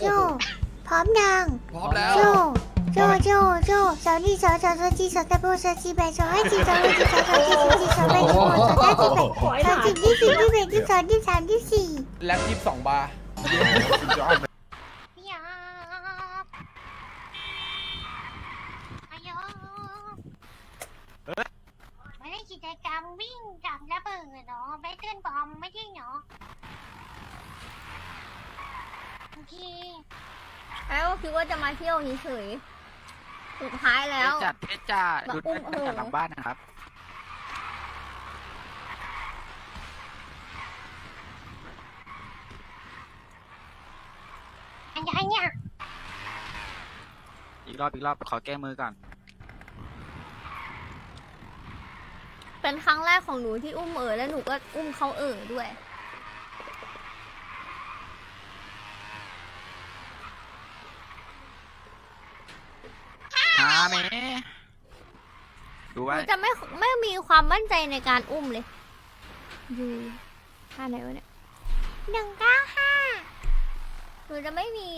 โจ พร้อมยังพร้อมแล้ว โจ โจ โจ โจสาวนี่สาวสาวสาวจีสาวตะโบสาวจีแบสาวไอจีสาวไอจีสาวสาวจีสาวจีสาวแบสาวสาวจีแบสาวจีที่สี่ที่แบที่สองที่สามที่สี่แล็บยี่สิบสองบาร์อยากอายกไม่ได้กิจกรรมวิ่งจับระเบิดเนาะแบตเทิลบอมไม่ใช่เนาะโอเค แล้วก็คิดว่าจะมาเที่ยวเฉยๆสุดท้ายแล้ว จัดเพชรจ้ามาดูอุ้ดมเออจัดหลังบ้านนะครับอันยังเนี่ยอีกรอบอีกรอบขอแก้มือก่อน เป็นครั้งแรกของหนูที่อุ้มเอ๋อแล้วหนูก็อุ้มเขาเอ๋อด้วย หาเมดูหไว้ นูจะไม่ไม่มีความมั่นใจในการอุ้มเลยดูท่าไหนวะเนี่ยหนึ่งเก้าห้าหนูจะไม่มี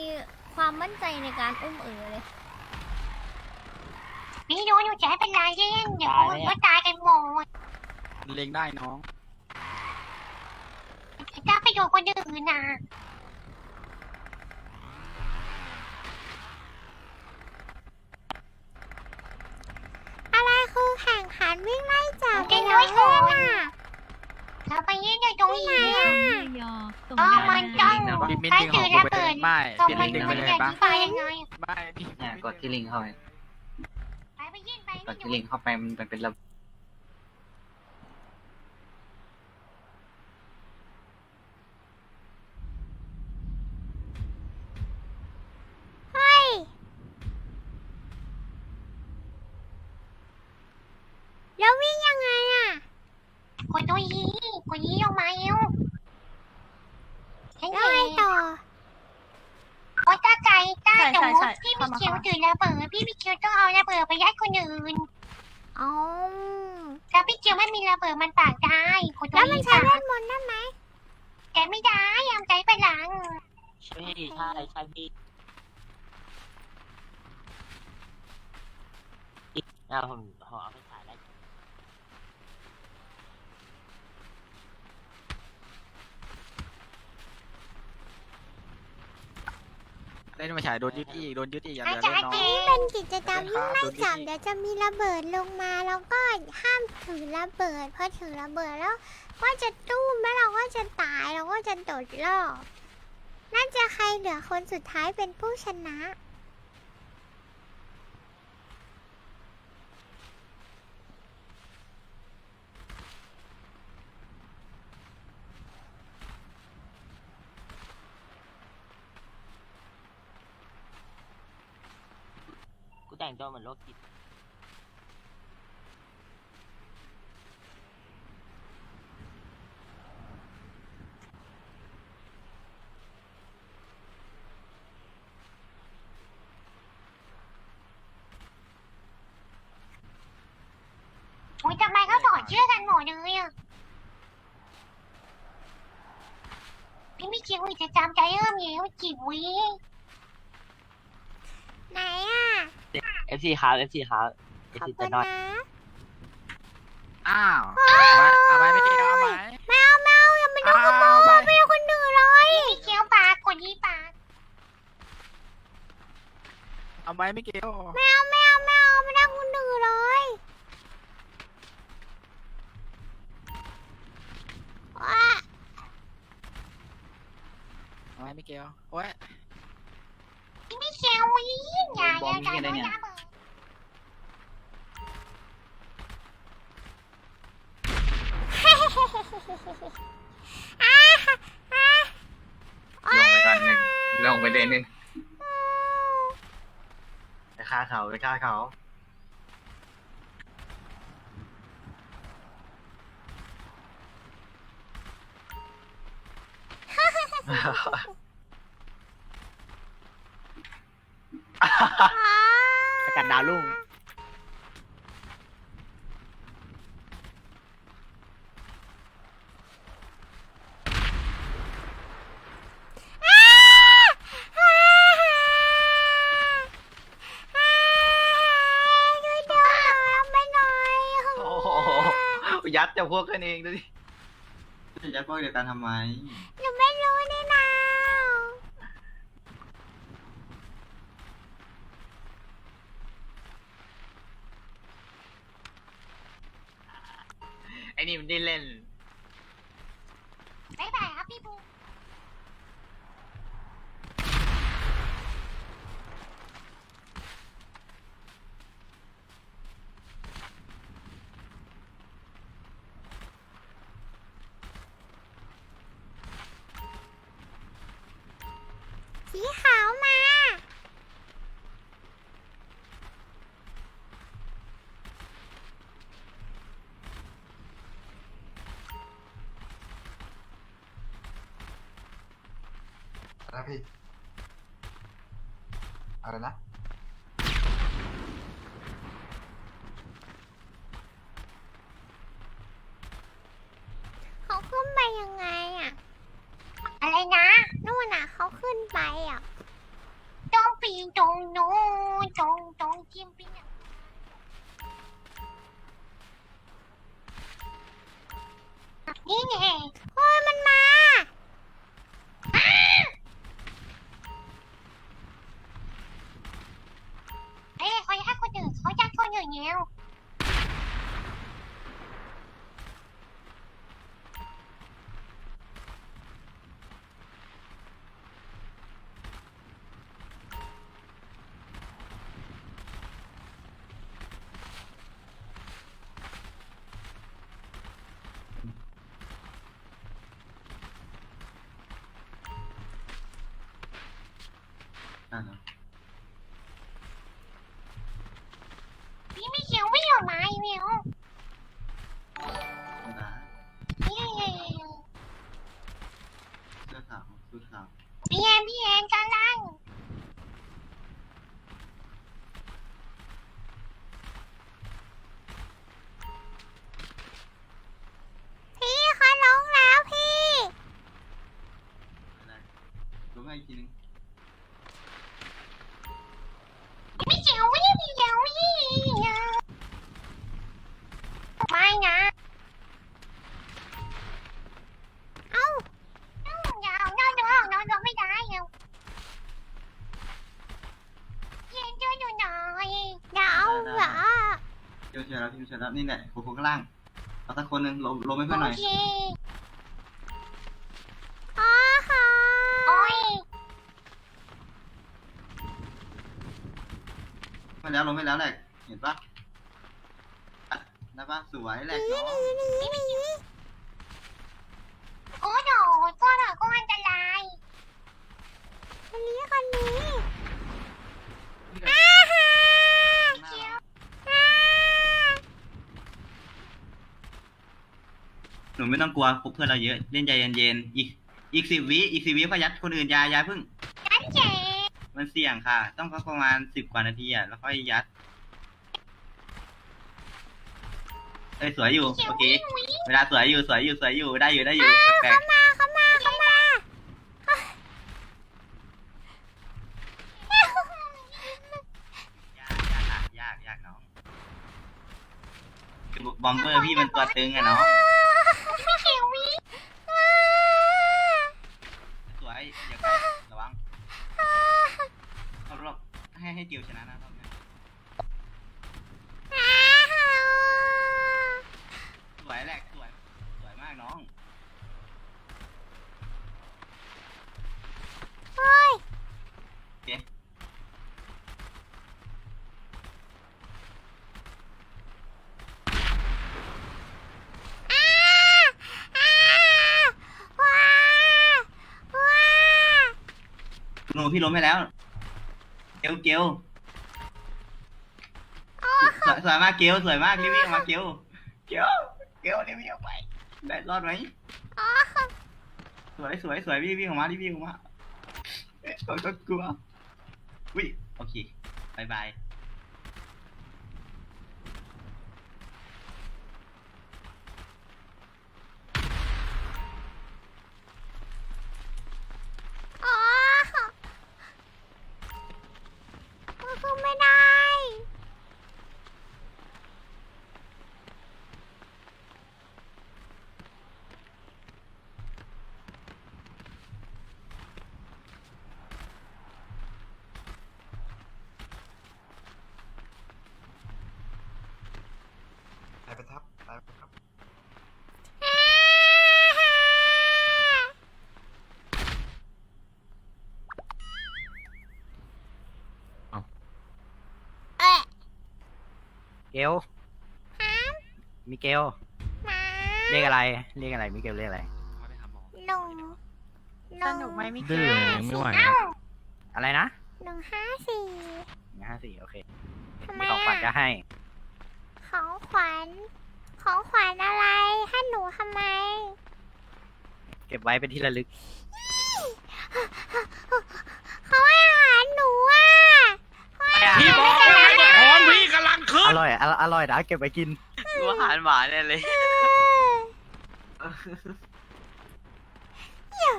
ความมั่นใจในการอุ้มเอ๋อเลยพี่รู้หนูจะให้เป็นไรเล่นเดี๋ยวคนก็ตายกันหมดเล็งได้น้องถ้าไปโดนคนอื่นนะอะไร คือแข่งขันวิ่งไล่จับกันด้วยคนอะเราไปยืนอยู่ตรงนี้อะอ๋อมันต้องบินบินใครดึงขถืองอกูระไปเบิดไม่ต้องบินมันดึงมัไปนเลยจะปะไปยังไงไม่พี่เนี่ยกดที่ลิงก์เข้าไปไปไปยื่นไปกดที่ลิงก์เข้าไปมันเป็นระบบ เฮ้ยแล้ววิ่งยังไงอะ กดตัวยีกดยีลงมาเอวแล้วไงต่อ โอ้ตาไก่ตาใช่หนูใช่ใช่พี่มิเข้ามาเคิวเข้ามา ถือระเบิดพี่มิเคิวต้องเอาระเบิดไปยัดคนอื่นอ๋อแล้วพี่เคิวไม่มีระเบิดมันปากได้กดตัวยีแล้วมันใช้เล่นมนต์ได้ไหมแต่ไม่ได้ยามใจไปหลังใช่ใช่ใช่พี่เอาผมขอเอาไปขายได้ เล่นมาฉายโดนยึดอีกโดนยึดอีกอย่าอาเดือดจารเลยย์น้อง นี้เป็นกิจกรรมวิ่งไล่โดนจับดิเดี๋ยวจะมีระเบิดลงมาแล้วก็ห้ามถือระเบิดพอถือระเบิดแล้ว ก็จะตู้มแล้วเราก็จะตายเราก็จะตดรอบน่าจะใครเหลือคนสุดท้ายเป็นผู้ชนะ กู แต่งตัวเหมือนโรคจิตโอ้ยทำไมเขาถอดเชื่อกันหมดเลยอะพี่ไม่คิดว่าจะจำใจเริ่มแล้วจีบวิไหนอะ เอฟซีครับเอฟซีครับเอฟขอบซีคุจะณนอนนะอ้าวเอาไหมเอาไหมไม่เกี่ยวเอาไหมไม่เอาไม่เอาอย่ามาดูขโมเอาไปยไม่เอาคนอื่นเลยพี่เคี้ยวปากกดยี่ปากเอาไหมไม่เกี่ยวไม่เอาไม่เอาไม่เอาไม่ได้คนอื่นเลยว้าเอาไหมไม่เกี่ยวโอ้ยพี่ไม่เคี้ยววิ่งอย่าอย่าอย่าอย่าอย่าเบิดอ่าอ่า ลงไปก่อนหนึ่งลงไปเดนหนึ่งไปฆ่าเขาไปฆ่าเขาสกัดดาวรุ่ง จับพวกกันเองดูดิจะจับพวกเดียวกันทำไม หนูไม่รู้นี่นาไอ้นี่มันได้เล่น บ๊ายบายครับพี่บู สีขาวมา อะไรนะพี่ อะไรนะ เขาขึ้นไปยังไงอะอะไรนะ นู่นน่ะเขาขึ้นไปอะตรงปีนตรงนู้นตรงตรงจิ้มปิ้งอะนี่ไงโอ้ยมันมาอ้าเอ้ยเขาจะให้คนอื่นเขาจะคนอื่นเงี้ย พี่ เขียวไม่เขียวไม่ไม่นะเอ้าเอ้ายานอนดูออกนอนดูไม่ได้เอาเย็นช่วยดูหน่อยดาวเหรอเจอเจอแล้วพี่เจอแล้วนี่แหละคนข้างล่างเอาสักคนหนึ่งลงลงให้เพื่อนหน่อย เค แล้วลงไปแล้วแหละ เห็นปะอะได้ปะสวยแหละน้องโอ้โหก็หน่อยก็อันตรายคนนี้คนนี้นี่แหละอาฮะหน้าเราอ้าหนูไม่ต้องกลัวพวกเพื่อนเราเยอะ เล่นใจเย็นๆอีกอีกสิบวิอีกสิบวิพยัดคนอื่นอยาอยาเพิ่ง มันเสี่ยงค่ะ ต้องพักประมาณสิบกว่านาทีอะแล้วค่อยยัดเอ้ยสวยอยู่โอเคเวลาสวยอยู่สวยอยู่สวยอยู่ได้อยู่ได้อยู่แปลกเข้ามาเข้ามาเข้ามาๆยากยากค่ะยากยากน้องคือบอมเบอร์พี่มันตัวตึงอะเนาะ ไม่เขียววิ สวยอย่าใกล้ระวังเอารอบ ให้ให้จิวชนะนะรอบนี้สวยแหลกสวยสวยมากน้องโอ้ยโอเคอ้าอ้าว้าว้า หนูพี่ล้มไปแล้ว เกลเกลโอ้สวยสวยมากเกลสวยมากรีบวิ่งออกมาเกลเกลเกลรีบวิ่งออกไปได้รอดไหมโอ้สวยสวยสวยรีบวิ่งออกมารีบวิ่งออกมาเอ๊ะผมก็กลัววิโอเคบายบาย โอ้มันขึ้นไม่ได้ เกลมิเกลมาเรียกอะไรเรียกอะไรมิเกลเรียกอะไร หนึ่งสนุกไหมมิดื้เกอลไม่ไหวอะไรนะหนึ่งห้าสี่ห้าสี่โอเคทำไมมีของขวัญจะอะให้ ของขวัญ ของขวัญอะไร ให้หนูทำไม เก็บไว้เป็นที่ระลึกเขาให้อาหารหนู อนร่อยอร่อยอร่อยนะเก็บไว้กิน กูอาหารหมาเนี่ยเลย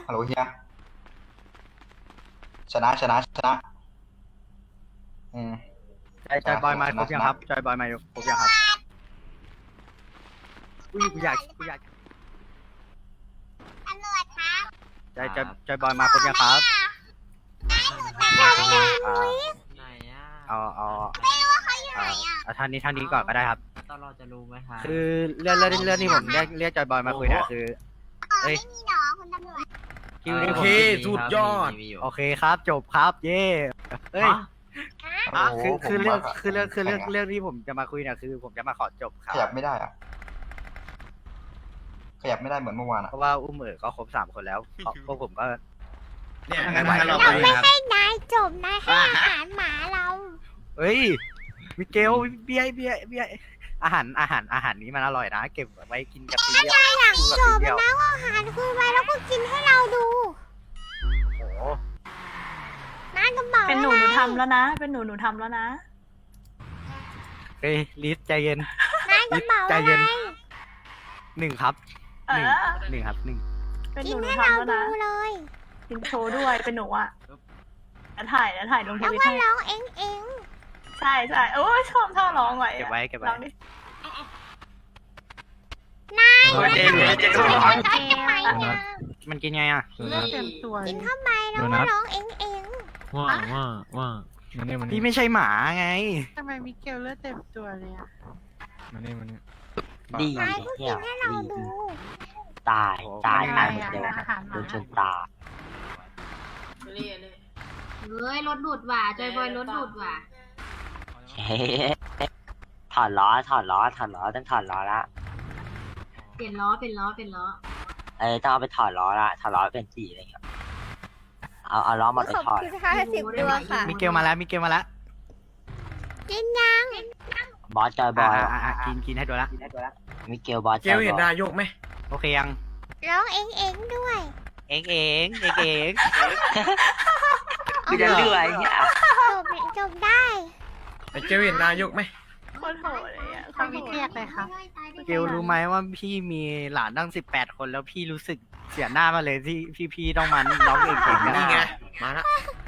ฮัลโหลเฮียชนะชนะชนะอืม จอยจอยบอยมาครบยังครับจอยบอยมาครบยังครับอุ้ยกูอยากกูอยากตำรวจครับจอยจอยจอยบอยมาครบยังครับเราไม่รู้อ่าไหนอะเอาเอาเขา อยู่ไหนเอาอะเอาท่านนี้ท่านนี้ก่อนก็ได้ครับ ตอนเราจะรู้ไหมคะคือเรื่องเรื่องเรื่องที่ผมเรียกเรียกจอยบอยมาคุยเนี่ยคือ เอ้ยไม่มีหนอคุณตำรวจคิวที่โอผมเคสุดยอดโอเคครับ จบครับ เย่เอ้ยโอ้โหคือคือผมเรื่องว่าคือเรื่องคือเรื่องแข่ะเรื่องที่ผมจะมาคุยเนี่ยคือ ผมจะมาขอจบครัขยับบไม่ได้อะขยับไม่ได้เหมือนเมื่อวานอะ เพราะว่าอุ้มเอ๋อก็ครบสามคนแล้วเพราะพวกผมก็ เนี่ยไม่งั้นไหวงั้นเราเราไปไม่ครับให้นายจบนายให้อาหารหมาเรา เฮ้ย มิเกลเบียร์เบียร์เบียร์อาหารอาหารอาหารนี้มันอร่อยนะ เก็บไว้กินกับซีเรียลอยากกินกับจซีบเรียลนะก็อาหารคืนไปแล้วก็กินให้เราดูโอ้โหนายกระเป๋าเป็นหนูอะไรหนูทำแล้วนะ เป็นหนูหนูทำแล้วนะเฮ้ยลิสใจเย็นนายกระเป๋าใจอะไรเย็นหนึ่งครับเอหนึ่งอหนึ่งครับหนึ่งเป็นหกินูนหนูให้เราทำแล้วดูนะเลยกินโชว์ด้วยเป็นหนูอะแล้วถ่ายแล้วถ่ายลงทแล้ววิตก็ให้ร้องเอ็งเอ็ง ใช่ใช่โอ้ยชอบท่าร้องไว้อะเก็บไว้เก็บไว้ ลองดินายเฮ้ยนายเดี๋ยวเดี๋ยวเดี๋ยวจะไปนะมันกินไงอะ เลือกเต็มตัวเลกิยนเข้าไปแล้วก็ร้องเอ็งเอ็งว่าว่าว่ามันนี่มันพี่นี่ไม่ใช่หมาไง ทำไมมิเกลเลือดเต็มตัวเลยอะมันนี่มันนี่ดีนายก็กิเนี่ยนให้เราดู ตายตายยังไงตายหมดอะเลยอาหารหโดมานชนตายเฮ้ยรถหลุดว่ะจอยบอยรถหลุดว่ะเฮ้ ถอดล้อถอดล้อถอดล้อต้องถอดล้อละเปลี่ยนล้อเปลี่ยนล้อเปลี่ยนล้อเออต้องเอาไปถอดล้อละถอดล้อเป็นสีอะไรเงี้ยเอาเอาล้อหมดไปขอบถอดคุณห้าสิบดวงค่ะมิเกลมาแล้วมิเกลมาแล้วกินยังบอสจอยบอยอะอะอะกินกินให้ดูละมิเกลบอสจเกอยลบเห็นอยนายกไหมโอเคยังร้องเอ็งเอ็งด้วย เองเองเองเอง คือจะเลื่อยเนี่ยจบจบได้ ไอ้เกลเห็นนายกไหมโคตรโหดเลยอะเขามิเรียกเลยค่ะเกลรู้ไหมว่าพี่มีหลานตั้งสิบแปดคนแล้วพี่รู้สึกเสียหน้ามาเลยที่พี่พี่ต้องมาร้องเองเก่งๆนี่ไงนะมาละเกล